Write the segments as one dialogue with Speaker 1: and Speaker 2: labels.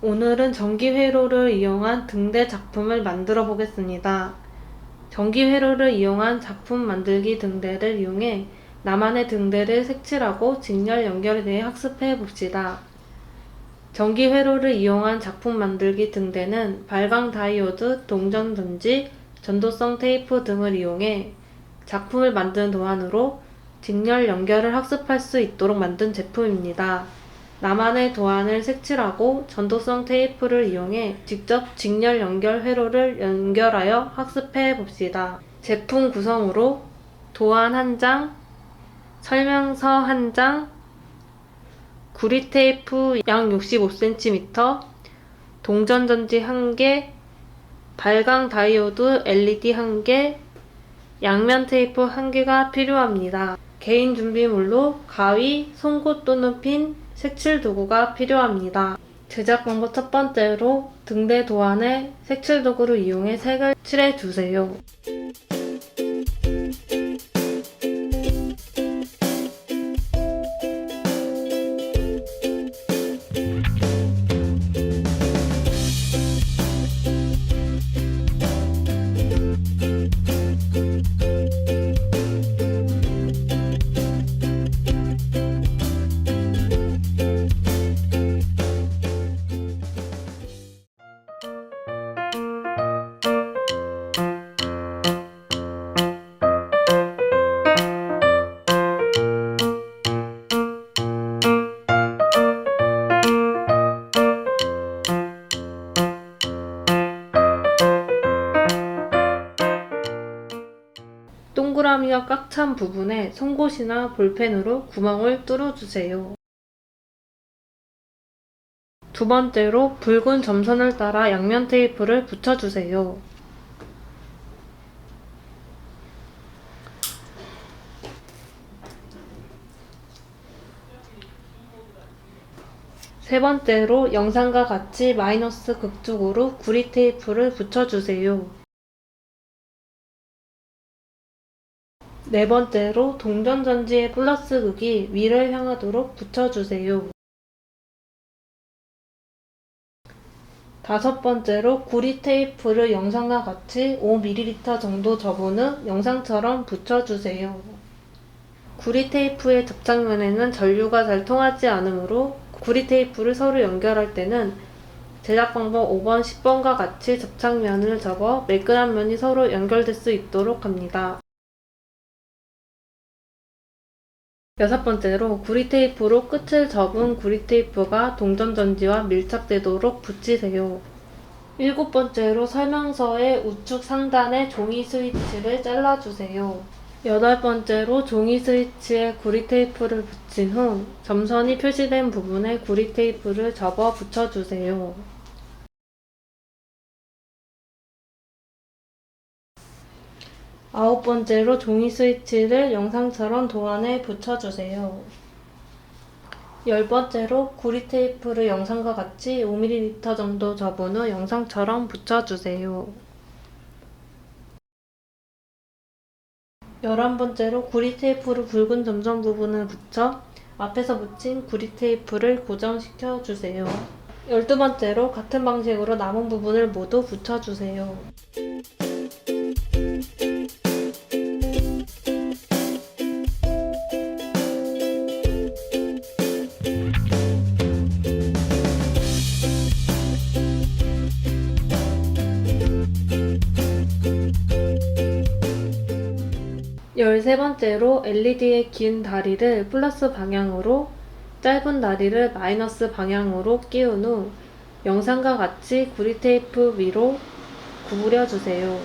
Speaker 1: 오늘은 전기 회로를 이용한 등대 작품을 만들어 보겠습니다. 전기 회로를 이용한 작품 만들기 등대를 이용해 나만의 등대를 색칠하고 직렬 연결에 대해 학습해 봅시다. 전기 회로를 이용한 작품 만들기 등대는 발광 다이오드, 동전 전지, 전도성 테이프 등을 이용해 작품을 만드는 도안으로 직렬 연결을 학습할 수 있도록 만든 제품입니다. 나만의 도안을 색칠하고 전도성 테이프를 이용해 직접 직렬 연결 회로를 연결하여 학습해 봅시다. 제품 구성으로 도안 한 장, 설명서 한 장, 구리 테이프 약 65cm, 동전 전지 1개, 발광 다이오드 LED 1개, 양면 테이프 1개가 필요합니다. 개인 준비물로 가위, 송곳 또는 핀, 색칠 도구가 필요합니다. 제작 방법 첫 번째로 등대 도안에 색칠 도구를 이용해 색을 칠해 주세요. 동그라미가 꽉 찬 부분에 송곳이나 볼펜으로 구멍을 뚫어주세요. 두 번째로 붉은 점선을 따라 양면 테이프를 붙여주세요. 세 번째로 영상과 같이 마이너스 극쪽으로 구리 테이프를 붙여주세요. 네 번째로 동전 전지의 플러스 극이 위를 향하도록 붙여주세요. 다섯 번째로 구리 테이프를 영상과 같이 5ml 정도 접은 후 영상처럼 붙여주세요. 구리 테이프의 접착면에는 전류가 잘 통하지 않으므로 구리 테이프를 서로 연결할 때는 제작 방법 5번, 10번과 같이 접착면을 접어 매끈한 면이 서로 연결될 수 있도록 합니다. 여섯 번째로 구리 테이프로 끝을 접은 구리 테이프가 동전 전지와 밀착되도록 붙이세요. 일곱 번째로 설명서의 우측 상단에 종이 스위치를 잘라주세요. 여덟 번째로 종이 스위치에 구리 테이프를 붙인 후 점선이 표시된 부분에 구리 테이프를 접어 붙여주세요. 아홉 번째로 종이 스위치를 영상처럼 도안에 붙여주세요. 열 번째로 구리 테이프를 영상과 같이 5ml 정도 접은 후 영상처럼 붙여주세요. 열한 번째로 구리 테이프로 굵은 점선 부분을 붙여 앞에서 붙인 구리 테이프를 고정시켜 주세요. 열두 번째로 같은 방식으로 남은 부분을 모두 붙여주세요. 열세 번째로 LED의 긴 다리를 플러스 방향으로 짧은 다리를 마이너스 방향으로 끼운 후 영상과 같이 구리 테이프 위로 구부려 주세요.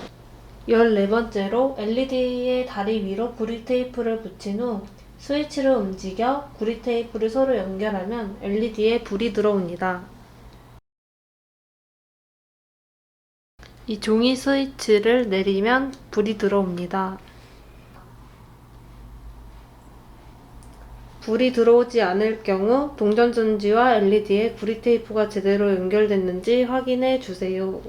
Speaker 1: 열네 번째로 LED의 다리 위로 구리 테이프를 붙인 후 스위치를 움직여 구리 테이프를 서로 연결하면 LED에 불이 들어옵니다. 이 종이 스위치를 내리면 불이 들어옵니다. 불이 들어오지 않을 경우 동전 전지와 LED에 구리 테이프가 제대로 연결됐는지 확인해 주세요.